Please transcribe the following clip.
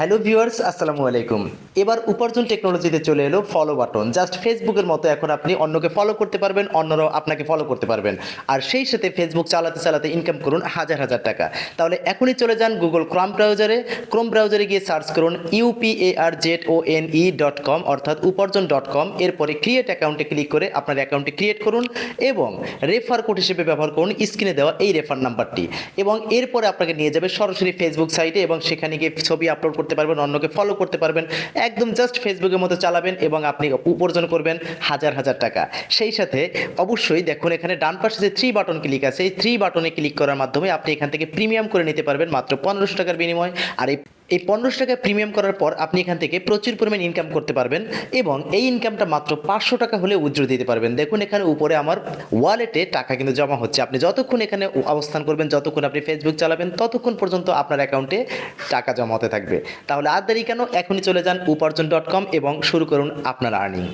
Hello viewers আসসালামু আলাইকুম। এবার উপার্জন টেকনোলজিতে চলে এলো ফলো বাটন জাস্ট ফেসবুকের মতো এখন আপনি অন্যকে ফলো করতে পারবেন, অন্যরাও আপনাকে ফলো করতে পারবেন। আর সেই সাথে ফেসবুক চালাতে চালাতে ইনকাম করুন হাজার হাজার টাকা। তাহলে এখনই চলে যান গুগল ক্রম ব্রাউজারে ক্রোম ব্রাউজারে গিয়ে সার্চ করুন UPAR Z O N E dot com অর্থাৎ উপার্জন ডট কম এরপরে ক্রিয়েট অ্যাকাউন্টে ক্লিক করে আপনার অ্যাকাউন্টটি ক্রিয়েট করুন এবং রেফার কোড হিসেবে ব্যবহার করুন স্ক্রিনে দেওয়া এই রেফার নাম্বারটি এবং এরপরে আপনাকে নিয়ে যাবে সরাসরি ফেসবুক সাইটে এবং সেখানে গিয়ে ছবি আপলোড করতে পারবেন, অন্যকে ফলো করতে পারবেন, একদম জাস্ট ফেসবুকের মতো চালাবেন এবং আপনি উপার্জন করবেন হাজার হাজার টাকা। সেই সাথে অবশ্যই দেখুন এখানে ডান পাশে যে থ্রি বাটন ক্লিক আছে, এই থ্রি বাটনে ক্লিক করার মাধ্যমে আপনি এখান থেকে প্রিমিয়াম করে নিতে পারবেন মাত্র পনেরোশো টাকার বিনিময়। আর এই এই পনেরোশো টাকা প্রিমিয়াম করার পর আপনি এখান থেকে প্রচুর পরিমাণ ইনকাম করতে পারবেন এবং এই ইনকামটা মাত্র পাঁচশো টাকা হলে উজ্জ্বল দিতে পারবেন। দেখুন, এখানে উপরে আমার ওয়ালেটে টাকা কিন্তু জমা হচ্ছে। আপনি যতক্ষণ এখানে অবস্থান করবেন, যতক্ষণ আপনি ফেসবুক চালাবেন, ততক্ষণ পর্যন্ত আপনার অ্যাকাউন্টে টাকা জমা হতে থাকবে। তাহলে আর দেরি কেন? এখনই চলে যান উপার্জন ডট কম এবং শুরু করুন আপনার আর্নিং